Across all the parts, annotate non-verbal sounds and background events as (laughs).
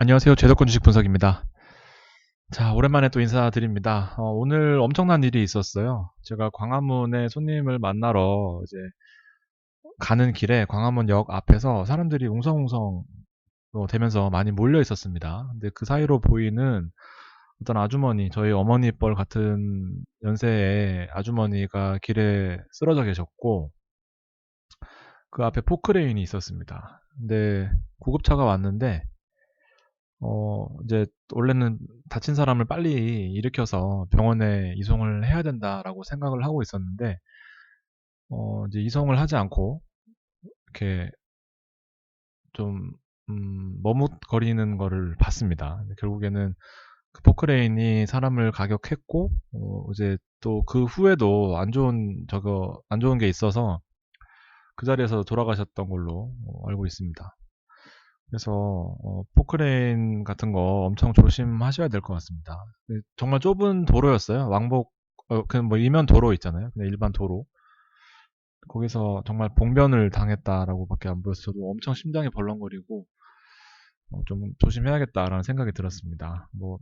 안녕하세요. 제도권 주식 분석입니다. 자, 오랜만에 또 인사드립니다. 어, 오늘 엄청난 일이 있었어요. 제가 광화문에 손님을 만나러 이제 가는 길에 광화문역 앞에서 사람들이 웅성웅성 어, 되면서 많이 몰려 있었습니다. 근데 그 사이로 보이는 어떤 아주머니, 저희 어머니 뻘 같은 연세의 아주머니가 길에 쓰러져 계셨고, 그 앞에 포크레인이 있었습니다. 근데 구급차가 왔는데, 어, 이제 원래는 다친 사람을 빨리 일으켜서 병원에 이송을 해야 된다라고 생각을 하고 있었는데, 어, 이제 이송을 하지 않고 이렇게 좀 음, 머뭇거리는 거를 봤습니다. 결국에는 그 포크레인이 사람을 가격했고, 어, 이제 또 그 후에도 안 좋은 저거 안 좋은 게 있어서 그 자리에서 돌아가셨던 걸로 어, 알고 있습니다. 그래서 어, 포크레인 같은 거 엄청 조심하셔야 될 것 같습니다. 그 정말 좁은 도로였어요. 왕복 어, 그냥 뭐 이면 도로 있잖아요. 그냥 일반 도로. 거기서 정말 봉변을 당했다라고밖에 안 보여서 저도 엄청 심장이 벌렁거리고 어, 좀 조심해야겠다라는 생각이 들었습니다. 뭐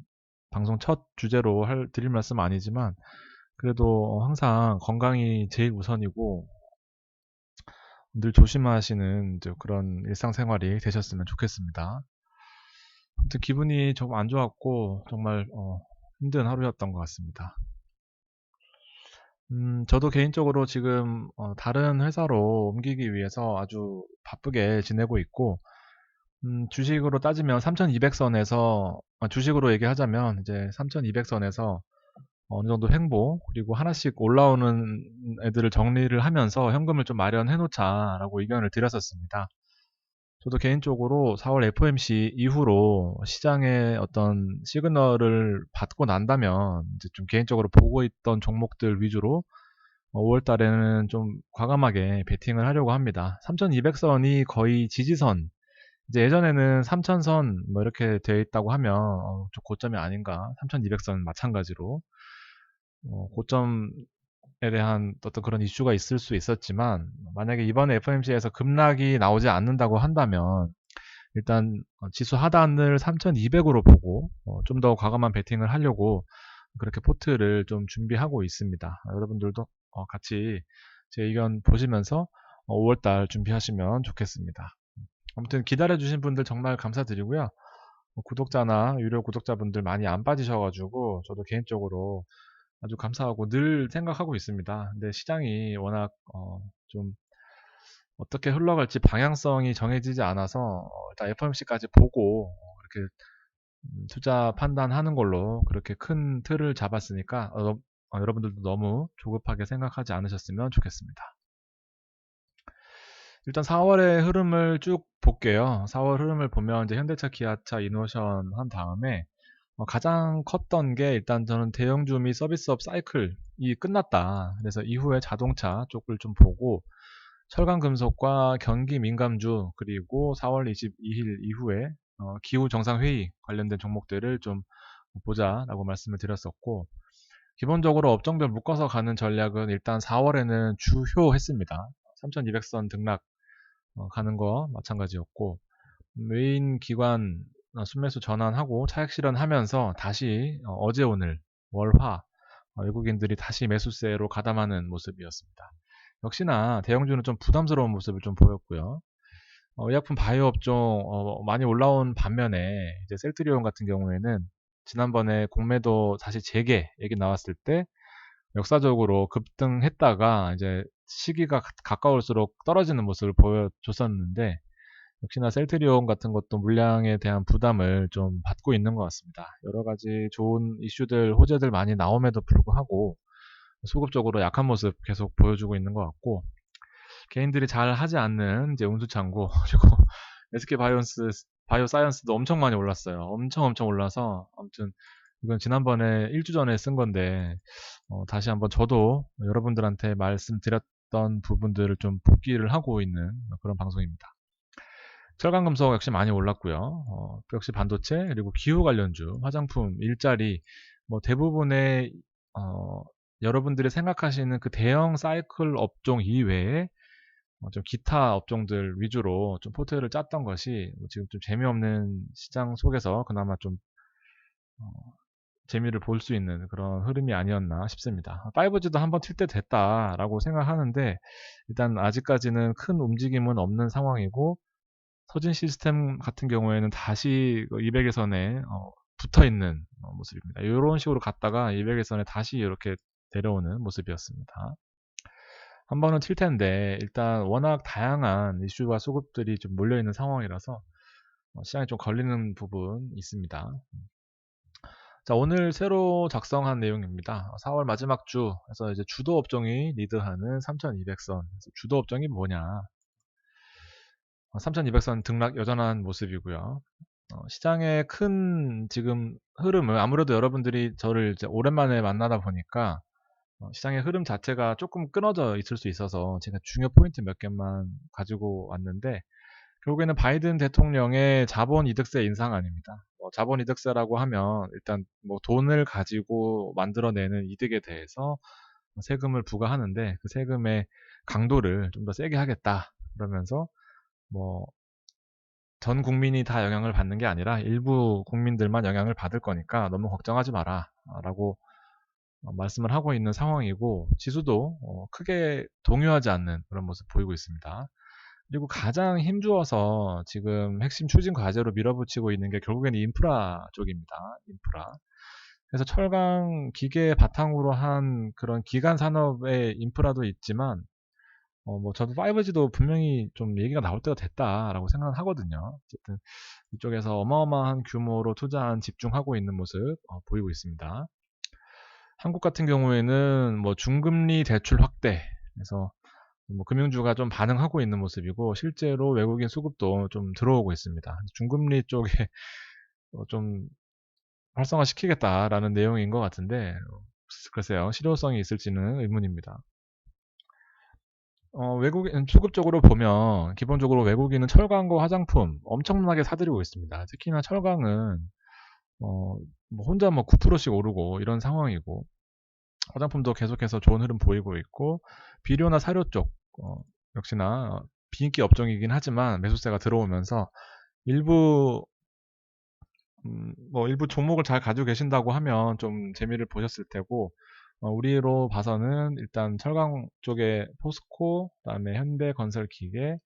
방송 첫 주제로 할 드릴 말씀 아니지만 그래도 항상 건강이 제일 우선이고 늘 조심하시는 그런 일상생활이 되셨으면 좋겠습니다. 아무튼 기분이 조금 안 좋았고 정말 어, 힘든 하루였던 것 같습니다. 음, 저도 개인적으로 지금 어, 다른 회사로 옮기기 위해서 아주 바쁘게 지내고 있고 음, 주식으로 따지면 3200선에서 아, 주식으로 얘기하자면 이제 3200선에서 어느 정도 횡보 그리고 하나씩 올라오는 애들을 정리를 하면서 현금을 좀 마련해 놓자라고 의견을 드렸었습니다. 저도 개인적으로 4월 FOMC 이후로 시장의 어떤 시그널을 받고 난다면 이제 좀 개인적으로 보고 있던 종목들 위주로 5월 달에는 좀 과감하게 베팅을 하려고 합니다. 3200선이 거의 지지선 이제 예전에는 3000선 뭐 이렇게 되어 있다고 하면 어, 좀 고점이 아닌가 3200선 마찬가지로 어, 고점에 대한 어떤 그런 이슈가 있을 수 있었지만 만약에 이번에 FOMC에서 급락이 나오지 않는다고 한다면 일단 어, 지수 하단을 3200으로 보고 어, 좀 더 과감한 베팅을 하려고 그렇게 포트를 좀 준비하고 있습니다. 여러분들도 어, 같이 제 의견 보시면서 5월달 준비하시면 좋겠습니다. 아무튼 기다려주신 분들 정말 감사드리고요. 구독자나 유료 구독자분들 많이 안 빠지셔가지고 저도 개인적으로 아주 감사하고 늘 생각하고 있습니다. 근데 시장이 워낙 어, 좀 어떻게 흘러갈지 방향성이 정해지지 않아서 어, 일단 FOMC까지 보고 어, 이렇게 음, 투자 판단하는 걸로 그렇게 큰 틀을 잡았으니까 어, 어, 여러분들도 너무 조급하게 생각하지 않으셨으면 좋겠습니다. 일단 4월의 흐름을 쭉 볼게요. 4월 흐름을 보면 이제 현대차, 기아차, 이노션 한 다음에 어, 가장 컸던 게 일단 저는 대형주 및 서비스업 사이클이 끝났다. 그래서 이후에 자동차 쪽을 좀 보고 철강 금속과 경기 민감주 그리고 4월 22일 이후에 어, 기후 정상 회의 관련된 종목들을 좀 보자라고 말씀을 드렸었고 기본적으로 업종별 묶어서 가는 전략은 일단 4월에는 주효 했습니다. 3200선 등락 어, 가는 거 마찬가지였고 메인 기관 어, 순매수 전환하고 차익 실현하면서 다시 어, 제 오늘 월화 어, 외국인들이 다시 매수세로 가담하는 모습이었습니다. 역시나 대형주는 좀 부담스러운 모습을 좀 보였고요. 어, 의약품 바이오 업종 어, 많이 올라온 반면에 이제 셀트리온 같은 경우에는 지난번에 공매도 다시 재개 얘기 나왔을 때 역사적으로 급등했다가 이제 시기가 가까울수록 떨어지는 모습을 보여줬었는데 역시나 셀트리온 같은 것도 물량에 대한 부담을 좀 받고 있는 것 같습니다. 여러 가지 좋은 이슈들, 호재들 많이 나옴에도 불구하고 수급적으로 약한 모습 계속 보여주고 있는 것 같고 개인들이 잘 하지 않는 이제 운수창고 (laughs) 그리고 SK 바이오스 바이오 사이언스도 엄청 많이 올랐어요. 엄청 엄청 올라서 아무튼 이건 지난번에 1주 전에 쓴 건데 어, 다시 한번 저도 여러분들한테 말씀드렸던 부분들을 좀 복기를 하고 있는 그런 방송입니다. 철강금속 역시 많이 올랐고요. 어, 역시 반도체 그리고 기후 관련주, 화장품, 일자리 뭐 대부분의 어, 여러분들이 생각하시는 그 대형 사이클 업종 이외에 어, 좀 기타 업종들 위주로 좀 포트를 짰던 것이 뭐 지금 좀 재미없는 시장 속에서 그나마 좀 어, 재미를 볼 수 있는 그런 흐름이 아니었나 싶습니다. 5G도 한번 튈 때 됐다라고 생각하는데 일단 아직까지는 큰 움직임은 없는 상황이고 서진 시스템 같은 경우에는 다시 200에선에 어, 붙어 있는 어, 모습입니다. 이런 식으로 갔다가 200에선에 다시 이렇게 데려오는 모습이었습니다. 한 번은 튈 텐데 일단 워낙 다양한 이슈와 수급들이 좀 몰려 있는 상황이라서 어, 시장에 좀 걸리는 부분 있습니다. 자, 오늘 새로 작성한 내용입니다. 4월 마지막 주, 그래서 이제 주도 업종이 리드하는 3200선. 주도 업종이 뭐냐? 3200선 등락 여전한 모습이고요. 어, 시장의 큰 지금 흐름을 아무래도 여러분들이 저를 이제 오랜만에 만나다 보니까 어, 시장의 흐름 자체가 조금 끊어져 있을 수 있어서 제가 중요 포인트 몇 개만 가지고 왔는데 결국에는 바이든 대통령의 자본 이득세 인상 아닙니다. 뭐 자본 이득세라고 하면 일단 뭐 돈을 가지고 만들어내는 이득에 대해서 세금을 부과하는데 그 세금의 강도를 좀 더 세게 하겠다 그러면서 뭐 전 국민이 다 영향을 받는 게 아니라 일부 국민들만 영향을 받을 거니까 너무 걱정하지 마라 라고 말씀을 하고 있는 상황이고 지수도 어, 크게 동요하지 않는 그런 모습 보이고 있습니다. 그리고 가장 힘주어서 지금 핵심 추진 과제로 밀어붙이고 있는 게 결국에는 인프라 쪽입니다. 인프라. 그래서 철강 기계 바탕으로 한 그런 기간 산업의 인프라도 있지만 어, 뭐 저도 5G도 분명히 좀 얘기가 나올 때가 됐다라고 생각을 하거든요. 어쨌든 이쪽에서 어마어마한 규모로 투자한 집중하고 있는 모습 어, 보이고 있습니다. 한국 같은 경우에는 뭐 중금리 대출 확대, 그래서 뭐 금융주가 좀 반응하고 있는 모습이고 실제로 외국인 수급도 좀 들어오고 있습니다. 중금리 쪽에 어, 좀 활성화시키겠다라는 내용인 것 같은데 글쎄요 실효성이 있을지는 의문입니다. 어, 외국인 수급적으로 보면 기본적으로 외국인은 철강과 화장품 엄청나게 사들이고 있습니다. 특히나 철강은 어, 뭐 혼자 뭐 9%씩 오르고 이런 상황이고 화장품도 계속해서 좋은 흐름 보이고 있고 비료나 사료 쪽 어, 역시나 비인기 업종이긴 하지만 매수세가 들어오면서 일부 음, 뭐 일부 종목을 잘 가지고 계신다고 하면 좀 재미를 보셨을 테고 어, 우리로 봐서는 일단 철강 쪽에 포스코, 그다음에 현대건설기계,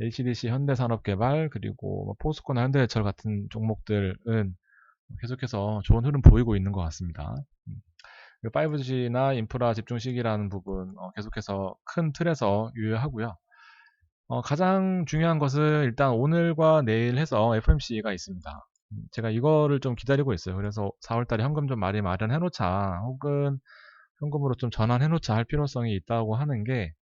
HDC 현대산업개발 그리고 뭐 포스코나 현대해철 같은 종목들은 계속해서 좋은 흐름 보이고 있는 것 같습니다. 5G나 음. 인프라 집중 시기라는 부분 어, 계속해서 큰 틀에서 유효하고요. 어, 가장 중요한 것은 일단 오늘과 내일 해서 FMC가 있습니다. 음, 제가 이거를 좀 기다리고 있어요. 그래서 4월 달에 현금 좀 많이 마련해 놓자 혹은 현금으로 좀 전환해 놓자 할 필요성이 있다고 하는 게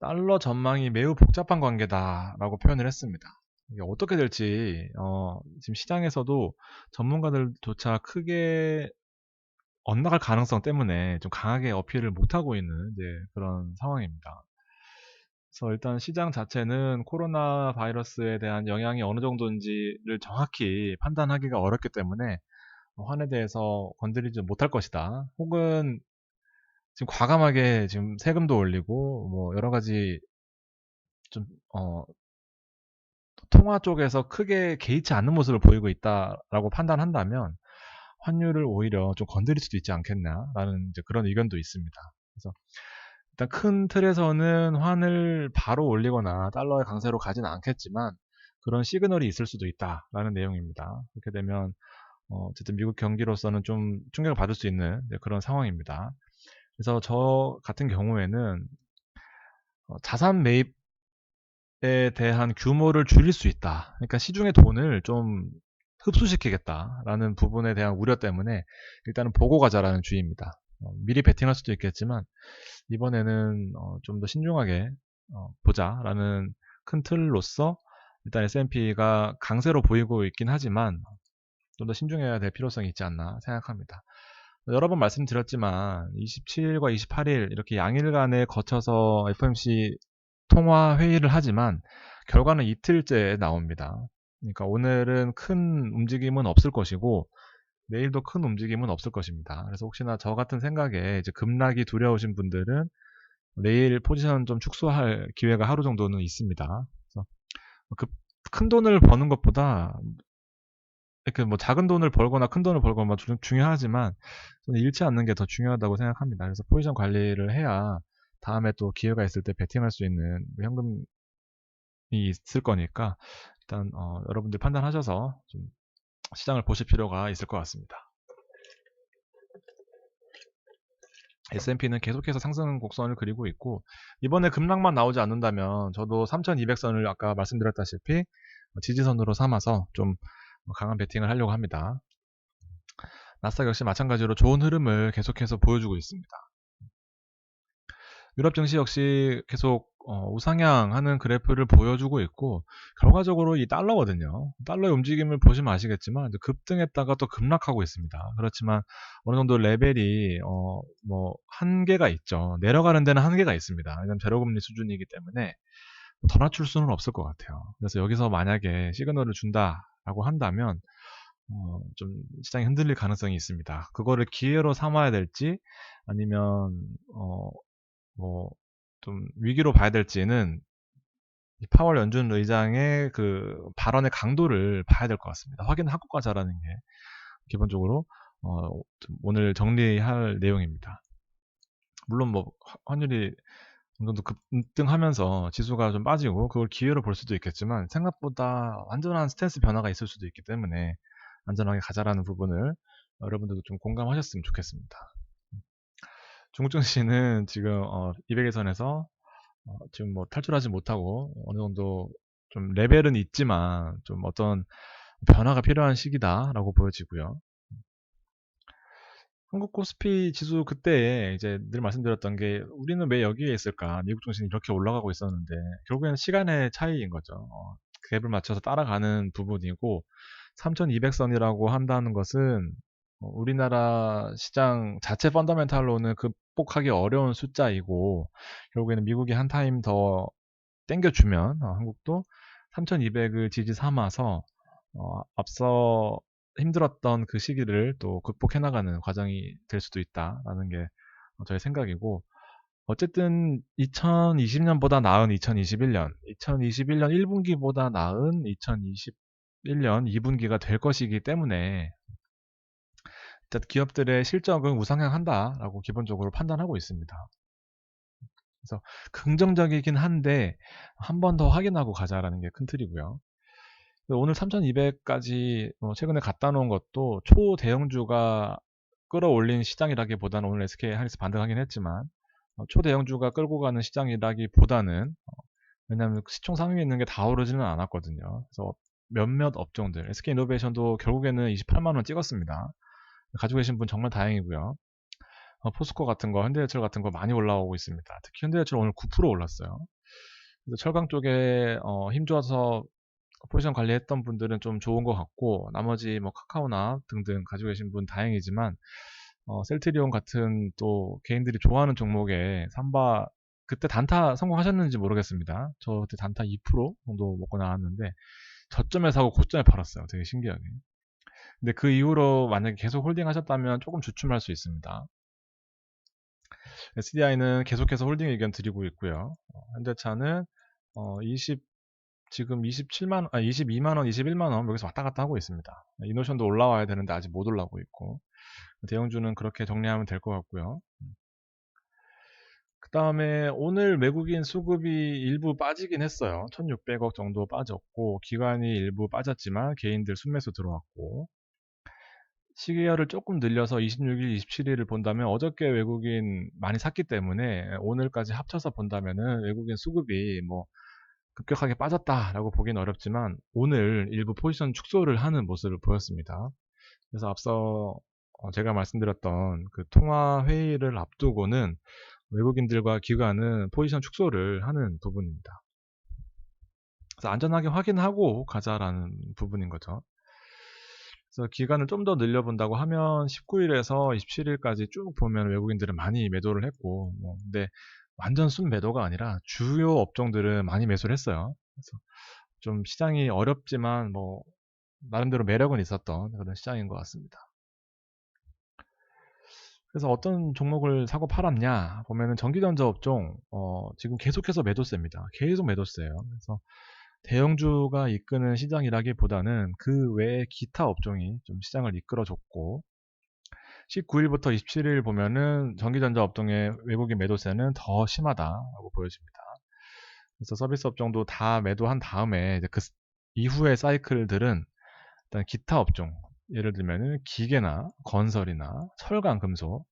달러 전망이 매우 복잡한 관계다라고 표현을 했습니다. 이게 어떻게 될지 어, 지금 시장에서도 전문가들조차 크게 엇나갈 가능성 때문에 좀 강하게 어필을 못하고 있는 그런 상황입니다. 그래서 일단 시장 자체는 코로나 바이러스에 대한 영향이 어느 정도인지를 정확히 판단하기가 어렵기 때문에 환에 대해서 건드리지 못할 것이다. 혹은 지금 과감하게 지금 세금도 올리고 뭐 여러 가지 좀 어, 통화 쪽에서 크게 개의치 않는 모습을 보이고 있다라고 판단한다면 환율을 오히려 좀 건드릴 수도 있지 않겠냐라는 그런 의견도 있습니다. 그래서 일단 큰 틀에서는 환을 바로 올리거나 달러의 강세로 가지는 않겠지만 그런 시그널이 있을 수도 있다라는 내용입니다. 그렇게 되면 어, 쨌든 미국 경기로서는 좀 충격을 받을 수 있는 네, 그런 상황입니다. 그래서 저 같은 경우에는 어, 자산 매입 에 대한 규모를 줄일 수 있다. 그러니까 시중의 돈을 좀 흡수시키겠다라는 부분에 대한 우려 때문에 일단은 보고 가자라는 주의입니다. 어, 미리 베팅할 수도 있겠지만 이번에는 어, 좀 더 신중하게 어, 보자라는 큰 틀로서 일단 S&P가 강세로 보이고 있긴 하지만 좀 더 신중해야 될 필요성이 있지 않나 생각합니다. 여러 번 말씀드렸지만 27일과 28일 이렇게 양일간에 거쳐서 FOMC 통화 회의를 하지만 결과는 이틀째 나옵니다. 그러니까 오늘은 큰 움직임은 없을 것이고 내일도 큰 움직임은 없을 것입니다. 그래서 혹시나 저 같은 생각에 이제 급락이 두려우신 분들은 내일 포지션 좀 축소할 기회가 하루 정도는 있습니다. 그래서 그큰 돈을 버는 것보다 이렇게 뭐 작은 돈을 벌거나 큰 돈을 벌거나 중, 중요하지만 저는 잃지 않는 게 더 중요하다고 생각합니다. 그래서 포지션 관리를 해야 다음에 또 기회가 있을 때 베팅할 수 있는 현금이 있을 거니까 일단 어, 여러분들 판단하셔서 좀 시장을 보실 필요가 있을 것 같습니다. S&P는 계속해서 상승 곡선을 그리고 있고 이번에 급락만 나오지 않는다면 저도 3200선을 아까 말씀드렸다시피 지지선으로 삼아서 좀 강한 베팅을 하려고 합니다. 나스닥 역시 마찬가지로 좋은 흐름을 계속해서 보여주고 있습니다. 유럽 증시 역시 계속 어, 우상향 하는 그래프를 보여주고 있고 결과적으로 이 달러거든요. 달러의 움직임을 보시면 아시겠지만 급등했다가 또 급락하고 있습니다. 그렇지만 어느 정도 레벨이 어, 뭐 한계가 있죠. 내려가는 데는 한계가 있습니다. 왜냐하면 제로금리 수준이기 때문에 더 낮출 수는 없을 것 같아요. 그래서 여기서 만약에 시그널을 준다라고 한다면 어, 좀 시장이 흔들릴 가능성이 있습니다. 그거를 기회로 삼아야 될지 아니면 어, 뭐 좀 위기로 봐야 될지는 파월 연준 의장의 그 발언의 강도를 봐야 될 것 같습니다. 확인하고 가자라는 게 기본적으로 어, 오늘 정리할 내용입니다. 물론 뭐 환율이 어느 정도 급등하면서 지수가 좀 빠지고 그걸 기회로 볼 수도 있겠지만 생각보다 완전한 스탠스 변화가 있을 수도 있기 때문에 안전하게 가자라는 부분을 여러분들도 좀 공감하셨으면 좋겠습니다. 중국 증 시는 지금 어, 200일선에서 어, 지금 뭐 탈출하지 못하고 어느 정도 좀 레벨은 있지만 좀 어떤 변화가 필요한 시기다라고 보여지고요. 한국 코스피 지수 그때 이제 늘 말씀드렸던 게 우리는 왜 여기에 있을까? 미국 증시는 이렇게 올라가고 있었는데 결국에는 시간의 차이인 거죠. 어, 갭을 맞춰서 따라가는 부분이고 3200선이라고 한다는 것은 어, 우리나라 시장 자체 펀더멘탈로는 극복하기 어려운 숫자이고 결국에는 미국이 한 타임 더 땡겨주면 어, 한국도 3200을 지지 삼아서 어, 앞서 힘들었던 그 시기를 또 극복해 나가는 과정이 될 수도 있다라는 게 저의 생각이고 어쨌든 2020년보다 나은 2021년, 2021년 1분기보다 나은 2021년 2분기가 될 것이기 때문에 기업들의 실적은 우상향한다라고 기본적으로 판단하고 있습니다. 그래서 긍정적이긴 한데 한 번 더 확인하고 가자라는 게 큰 틀이고요. 오늘 3200까지 어, 최근에 갖다 놓은 것도 초대형주가 끌어올린 시장이라기보다는 오늘 SK 하이닉스 반등하긴 했지만 어, 초대형주가 끌고 가는 시장이라기보다는 어, 왜냐하면 시총 상위에 있는 게 다 오르지는 않았거든요. 그래서 몇몇 업종들 SK 이노베이션도 결국에는 28만 원 찍었습니다. 가지고 계신 분 정말 다행이고요. 어, 포스코 같은 거, 현대제철 같은 거 많이 올라오고 있습니다. 특히 현대제철 오늘 9% 올랐어요. 그래서 철강 쪽에 어, 힘줘서 포지션 관리했던 분들은 좀 좋은 것 같고 나머지 뭐 카카오나 등등 가지고 계신 분 다행이지만 어, 셀트리온 같은 또 개인들이 좋아하는 종목에 삼바 그때 단타 성공하셨는지 모르겠습니다. 저 그때 단타 2% 정도 먹고 나왔는데 저점에 사고 고점에 팔았어요. 되게 신기하게. 근데 그 이후로 만약에 계속 홀딩 하셨다면 조금 주춤할 수 있습니다. SDI는 계속해서 홀딩 의견 드리고 있고요. 어, 현대차는 어, 20 지금 27만 아 22만 원, 21만 원 여기서 왔다 갔다 하고 있습니다. 이노션도 올라와야 되는데 아직 못 올라오고 있고 대형주는 그렇게 정리하면 될 것 같고요. 그 다음에 오늘 외국인 수급이 일부 빠지긴 했어요. 1600억 정도 빠졌고 기관이 일부 빠졌지만 개인들 순매수 들어왔고 시계열을 조금 늘려서 26일, 27일을 본다면 어저께 외국인 많이 샀기 때문에 오늘까지 합쳐서 본다면은 외국인 수급이 뭐 급격하게 빠졌다라고 보기는 어렵지만 오늘 일부 포지션 축소를 하는 모습을 보였습니다. 그래서 앞서 어, 제가 말씀드렸던 그 통화 회의를 앞두고는 외국인들과 기관은 포지션 축소를 하는 부분입니다. 그래서 안전하게 확인하고 가자라는 부분인 거죠. 그래서 기간을 좀 더 늘려본다고 하면 19일에서 27일까지 쭉 보면 외국인들은 많이 매도를 했고, 뭐 근데 완전 순 매도가 아니라 주요 업종들은 많이 매수를 했어요. 그래서 좀 시장이 어렵지만 뭐 나름대로 매력은 있었던 그런 시장인 것 같습니다. 그래서 어떤 종목을 사고 팔았냐 보면은 전기전자 업종 어, 지금 계속해서 매도세입니다. 계속 매도세예요. 그래서 대형주가 이끄는 시장이라기보다는 그 외에 기타 업종이 좀 시장을 이끌어줬고 19일부터 27일 보면은 전기전자 업종의 외국인 매도세는 더 심하다라고 보여집니다. 그래서 서비스 업종도 다 매도한 다음에 그 이후의 사이클들은 일단 기타 업종 예를 들면은 기계나 건설이나 철강 금속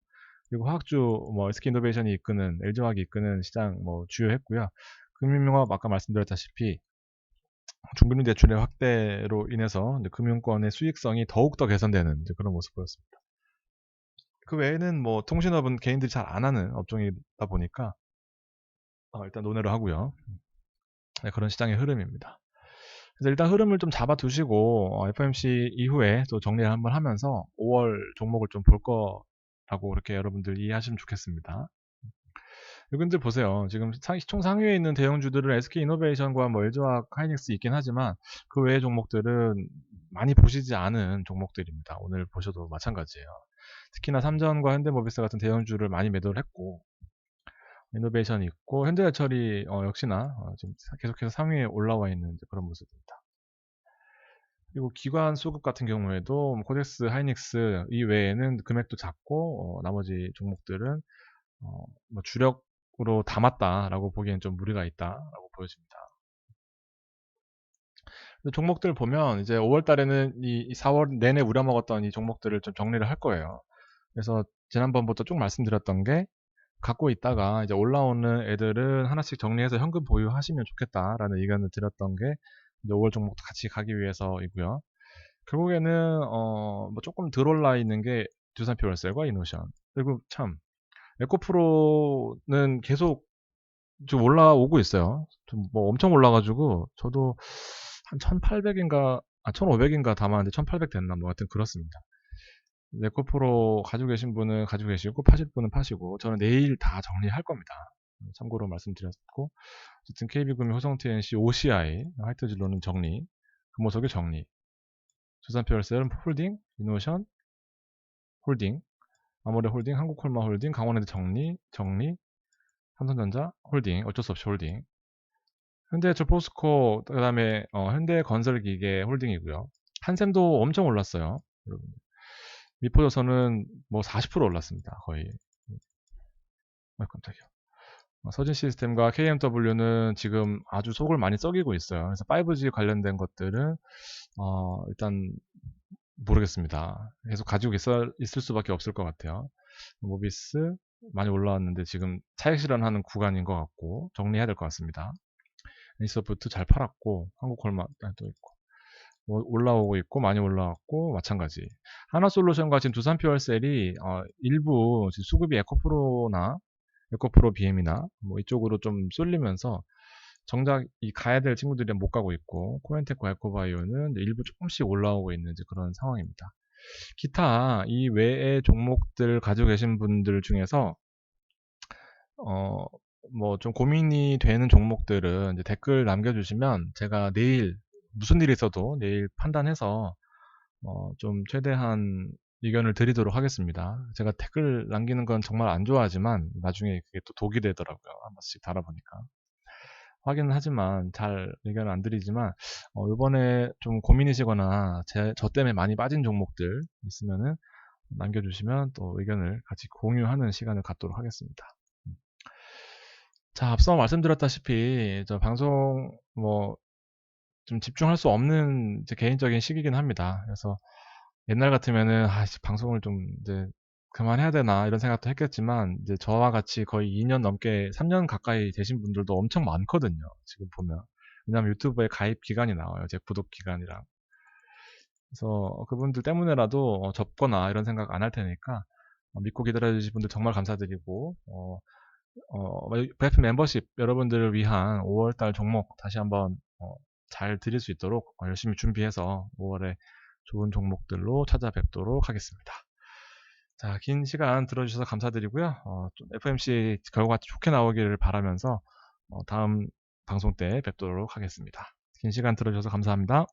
그리고 화학주 뭐 SK 이노베이션이 이끄는 LG화학이 이끄는 시장 뭐 주요했고요. 금융융합 아까 말씀드렸다시피 중금리 대출의 확대로 인해서 금융권의 수익성이 더욱더 개선되는 그런 모습 보였습니다. 그 외에는 뭐 통신업은 개인들이 잘 안 하는 업종이다 보니까 어, 일단 논의를 하고요. 네, 그런 시장의 흐름입니다. 그래서 일단 흐름을 좀 잡아두시고 어, FOMC 이후에 또 정리를 한번 하면서 5월 종목을 좀 볼 거라고 그렇게 여러분들 이해하시면 좋겠습니다. 여러분들 보세요. 지금 총 상위에 있는 대형주들은 SK 이노베이션과 뭐 LG화학, 하이닉스 있긴 하지만 그 외의 종목들은 많이 보시지 않은 종목들입니다. 오늘 보셔도 마찬가지예요. 특히나 삼전과 현대모비스 같은 대형주를 많이 매도를 했고 이노베이션이 있고 현대제철이 어, 역시나 어, 지금 계속해서 상위에 올라와 있는 그런 모습입니다. 그리고 기관 수급 같은 경우에도 뭐 코덱스, 하이닉스 이외에는 금액도 작고 어, 나머지 종목들은 어, 뭐 주력 으로 담았다라고 보기엔 좀 무리가 있다라고 보여집니다. 종목들 보면 이제 5월 달에는 이 4월 내내 우려먹었던 이 종목들을 좀 정리를 할 거예요. 그래서 지난번부터 쭉 말씀드렸던 게 갖고 있다가 이제 올라오는 애들은 하나씩 정리해서 현금 보유하시면 좋겠다라는 의견을 드렸던 게 이제 5월 종목도 같이 가기 위해서이고요. 결국에는 어, 뭐 조금 덜 올라 있는 게 두산표 월셀과 이노션 그리고 참 에코프로는 계속 좀 올라오고 있어요. 좀 뭐 엄청 올라가지고 저도 한 1800인가 아 1500인가 담았는데 1800 됐나 뭐 하여튼 그렇습니다. 네코프로 가지고 계신 분은 가지고 계시고 파실 분은 파시고 저는 내일 다 정리할 겁니다. 참고로 말씀드렸고 어쨌든 KB금융, 호성TNC, OCI, 화이트진로는 정리, 금호석의 정리, 조산표열셀은 홀딩, 이노션, 홀딩, 아모레 홀딩, 한국콜마 홀딩, 강원랜드 정리, 정리, 삼성전자 홀딩, 어쩔 수 없이 홀딩, 현대제철 포스코, 그 다음에 어, 현대건설기계 홀딩이고요. 한샘도 엄청 올랐어요. 여러분. 미포조선은 뭐 40% 올랐습니다. 거의. 아, 깜짝이야. 어, 서진 시스템과 KMW는 지금 아주 속을 많이 썩이고 있어요. 그래서 5G 관련된 것들은 어, 일단 모르겠습니다. 계속 가지고 있어, 있을 수밖에 없을 것 같아요. 모비스 많이 올라왔는데 지금 차익 실현하는 구간인 것 같고 정리해야 될 것 같습니다. 에이서부트 잘 팔았고 한국콜마 또 있고 뭐 올라오고 있고 많이 올라왔고 마찬가지. 하나솔루션과 지금 두산퓨얼셀이 어, 일부 수급이 에코프로나 에코프로 BM이나 뭐 이쪽으로 좀 쏠리면서 정작 이 가야 될 친구들이 못 가고 있고 코엔테크 에코바이오는 일부 조금씩 올라오고 있는 그런 상황입니다. 기타 이 외의 종목들 가지고 계신 분들 중에서 어 뭐 좀 고민이 되는 종목들은 댓글 남겨주시면 제가 내일 무슨 일이 있어도 내일 판단해서 어, 좀 최대한 의견을 드리도록 하겠습니다. 제가 댓글 남기는 건 정말 안 좋아하지만 나중에 그게 또 독이 되더라고요. 한 번씩 달아보니까. 확인은 하지만 잘 의견을 안 드리지만 어, 이번에 좀 고민이시거나 제, 저 때문에 많이 빠진 종목들 있으면은 남겨주시면 또 의견을 같이 공유하는 시간을 갖도록 하겠습니다. 음. 자, 앞서 말씀드렸다시피 저 방송 뭐 좀 집중할 수 없는 개인적인 시기긴 합니다. 그래서 옛날 같으면은 아, 방송을 좀 이제 그만해야 되나 이런 생각도 했겠지만 이제 저와 같이 거의 2 년 넘게 3 년 가까이 되신 분들도 엄청 많거든요. 지금 보면 왜냐하면 유튜브에 가입 기간이 나와요. 제 구독 기간이랑 그래서 그분들 때문에라도 어, 접거나 이런 생각 안 할 테니까 어, 믿고 기다려 주신 분들 정말 감사드리고 어, 어, BF 멤버십 여러분들을 위한 5 월 달 종목 다시 한번 어, 잘 드릴 수 있도록 열심히 준비해서 5 월에 좋은 종목들로 찾아뵙도록 하겠습니다. 자, 긴 시간 들어주셔서 감사드리고요. 어, FMC 결과가 좋게 나오기를 바라면서 어, 다음 방송 때 뵙도록 하겠습니다. 긴 시간 들어주셔서 감사합니다.